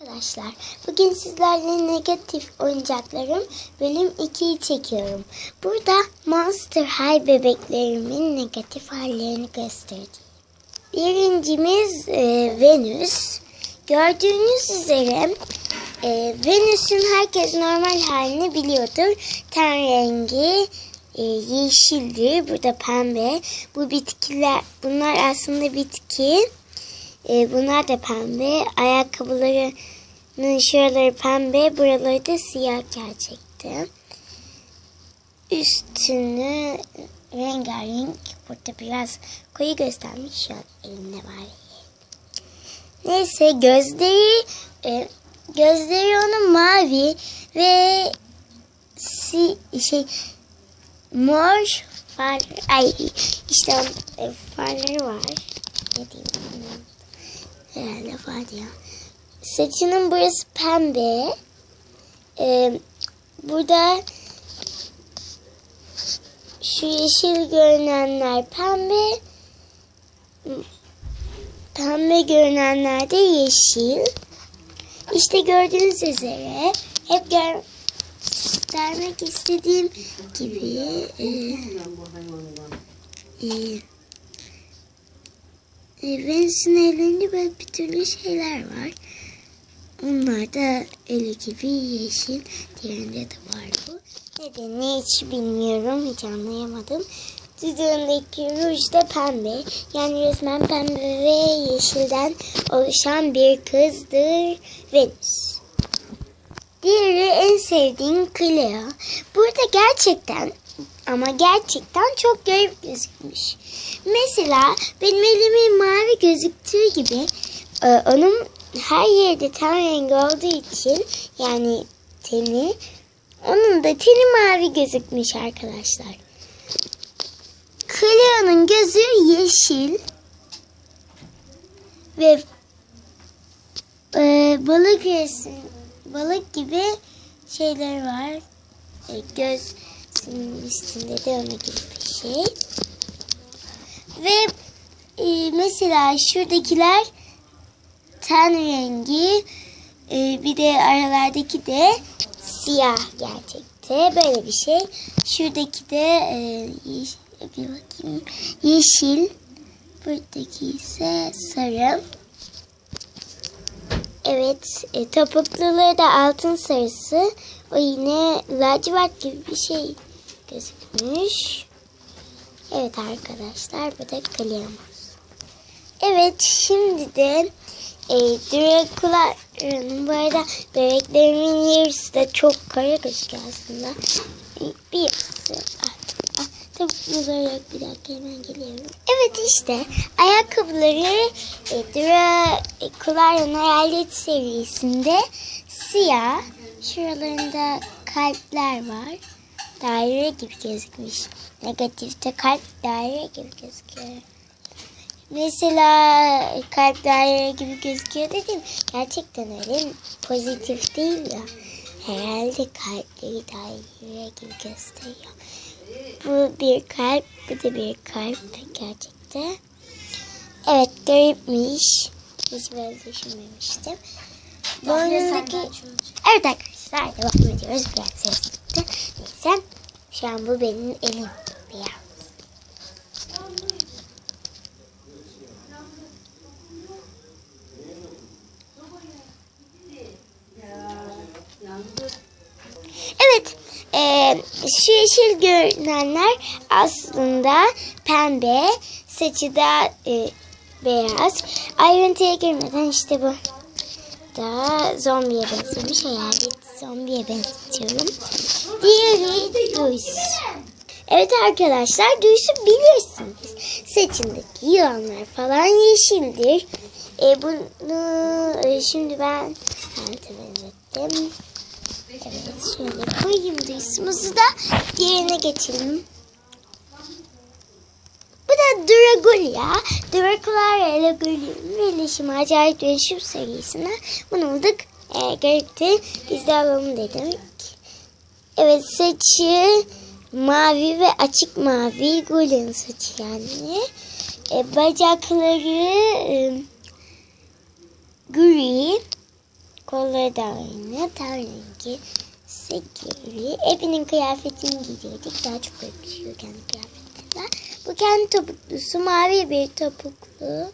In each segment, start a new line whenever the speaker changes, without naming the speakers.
Arkadaşlar bugün sizlerle negatif oyuncaklarım bölüm 2'yi çekiyorum. Burada Monster High bebeklerimin negatif hallerini göstereceğim. Birincimiz e, Venüs. Gördüğünüz üzere e, Venüs'ün herkes normal halini biliyordur. Ten rengi e, yeşildir. Burada pembe. Bu bitkiler bunlar aslında bitki. E, bunlar da pembe. Ayakkabılarının şuraları pembe. Buraları da siyah gerçekten. Üstünü rengarenk. Burada biraz koyu göstermiş. Şu an elinde var. Neyse gözleri e, gözleri onun mavi ve si, şey mor far ay işte e, farları var. Ne diyeyim. Herhalde var ya. Saçının burası pembe. Ee, burada şu yeşil görünenler pembe. Pembe görünenler de yeşil. İşte gördüğünüz üzere hep göstermek istediğim gibi e, e, e, Venüs'ün ellerinde böyle bir türlü şeyler var. Onlar da eli gibi yeşil. Diğerinde de var bu. Nedenini hiç bilmiyorum. Hiç anlayamadım. Dudağındaki ruj da pembe. Yani resmen pembe ve yeşilden oluşan bir kızdır Venüs. Diğeri en sevdiğim Cleo. Burada gerçekten ama gerçekten çok garip gözükmüş. Mesela benim elimin mavi gözüktüğü gibi e, onun her yerde ten rengi olduğu için yani teni onun da teni mavi gözükmüş arkadaşlar. Cleo'nun gözü yeşil ve e, balık resim, balık gibi şeyler var. E, göz üstünde de onun gibi bir şey. Ve e, mesela şuradakiler ten rengi e, bir de aralardaki de siyah gerçekte böyle bir şey. Şuradaki de e, bir bakayım yeşil. Buradaki ise sarı. Evet e, topukluları da altın sarısı. O yine lacivert gibi bir şey gözükmüş. Evet arkadaşlar bu da kalyamaz. Evet şimdi de e, Dracula'nın bu arada bebeklerimin yarısı da çok kara gözüküyor aslında. E, bir yarısı. Topukluları yok bir dakika hemen geliyorum. Evet işte ayakkabıları e, Dracula'nın hayalet serisinde siyah. Şuralarında kalpler var. Daire gibi gözükmüş. Negatifte kalp daire gibi gözüküyor. Mesela kalp daire gibi gözüküyor dedim. Gerçekten öyle pozitif değil ya. Herhalde kalpleri daire gibi gösteriyor. Bu bir kalp, bu da bir kalp gerçekten. Evet garipmiş. Hiç böyle düşünmemiştim. Boynundaki... Evet arkadaşlar devam ediyoruz. Biraz seslikte. Neyse. Şu an bu benim elim. Beyaz. Evet. E, şu yeşil görünenler aslında pembe. Saçı da e, beyaz. Ayrıntıya girmeden işte bu da zombiye benzemiş. Hayalet zombiye benzetiyorum. Diğeri Duyus. Evet arkadaşlar Duyus'u bilirsiniz. Saçındaki yılanlar falan yeşildir. E bunu e, şimdi ben harita benzettim. Evet şöyle koyayım Duyus'umuzu da diğerine geçelim. Bu da Dragulia. Dracular ile Dragulia'nın birleşimi acayip dönüşüm serisine bunu bulduk. E, garipti. Biz de alalım dedik. Evet saçı mavi ve açık mavi. Gulia'nın saçı yani. E, bacakları e, gri. Kolları da aynı. Ten rengi. Sekiri. Ebi'nin kıyafetini giydirdik. Daha çok yakışıyor kendi kıyafetlerine. Bu kendi topuklusu. Mavi bir topuklu.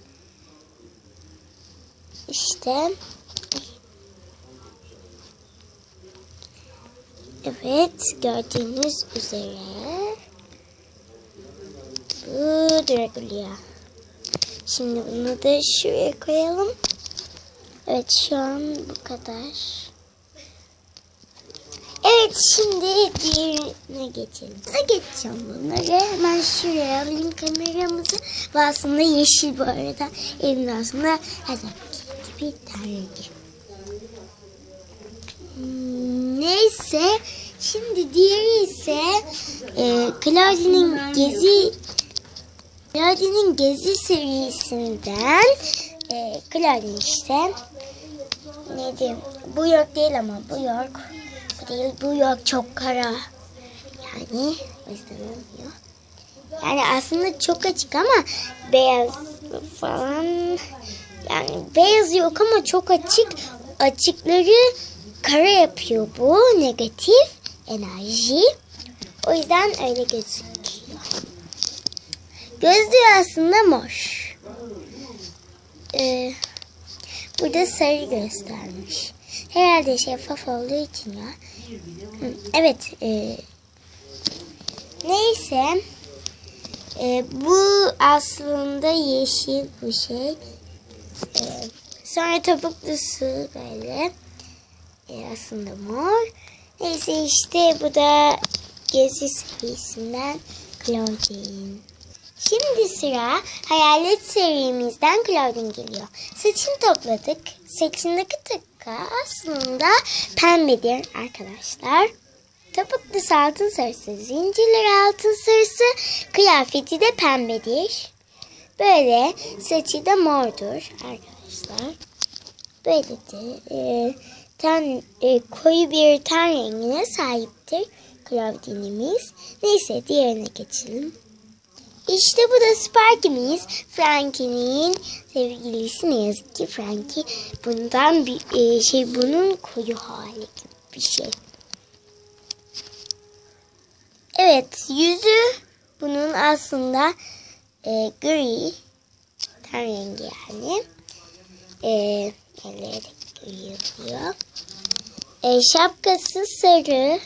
İşte. Evet. Gördüğünüz üzere. Bu Dracula. Şimdi bunu da şuraya koyalım. Evet şu an bu kadar. Evet şimdi diğerine geçelim. Size geçeceğim bunları. Hemen şuraya alayım kameramızı. Bu aslında yeşil bu arada. Evin aslında her zamanki gibi ten rengi. Hmm, Neyse. Şimdi diğeri ise e, Claudia'nın gezi Claudia'nın gezi serisinden e, Claudia işte ne diyeyim bu York değil ama bu York değil bu York çok kara yani o yüzden olmuyor. Yani aslında çok açık ama beyaz falan yani beyaz yok ama çok açık açıkları kara yapıyor bu negatif enerji. O yüzden öyle gözüküyor. Gözlüğü aslında mor. Ee, burada sarı göstermiş. Herhalde şeffaf olduğu için ya. Evet. E, neyse. E, bu aslında yeşil bu şey. E, sonra topuklusu böyle. E, aslında mor. Neyse işte bu da Gezi serisinden Claudine. Şimdi sıra hayalet serimizden Claudine geliyor. Saçını topladık. Saçındaki tıka aslında pembedir arkadaşlar. Topuklusu altın sarısı, zincirleri altın sarısı, kıyafeti de pembedir. Böyle saçı da mordur arkadaşlar. Böyle de e, ten, e, koyu bir ten rengine sahiptir Claudine'imiz. Neyse diğerine geçelim. İşte bu da Sparky'miz. Frankie'nin sevgilisi ne yazık ki Frankie bundan bir e, şey bunun koyu hali gibi bir şey. Evet yüzü bunun aslında e, gri ten rengi yani. E, elleri de gri yapıyor. E, şapkası sarı.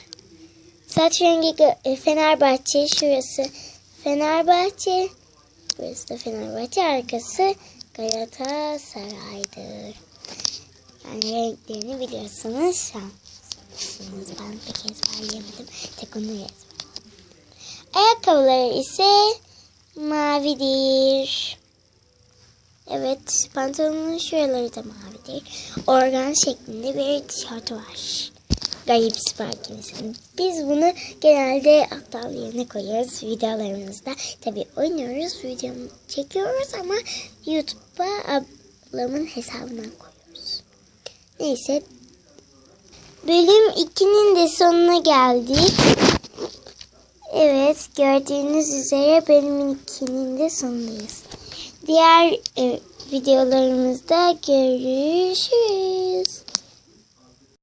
Saç rengi e, Fenerbahçe şurası Fenerbahçe. Burası da Fenerbahçe. Arkası Galatasaray'dır. Yani renklerini biliyorsunuz. Şanslısınız. Ben pek ezberleyemedim. Tek onu ezberledim. Ayakkabıları ise mavidir. Evet, pantolonun şuraları da mavidir. Organ şeklinde bir tişört var garip Sparky'mizin. Biz bunu genelde aptal yerine koyuyoruz videolarımızda. Tabi oynuyoruz, video çekiyoruz ama YouTube'a ablamın hesabından koyuyoruz. Neyse. Bölüm 2'nin de sonuna geldik. Evet gördüğünüz üzere bölüm 2'nin de sonundayız. Diğer e, videolarımızda görüşürüz.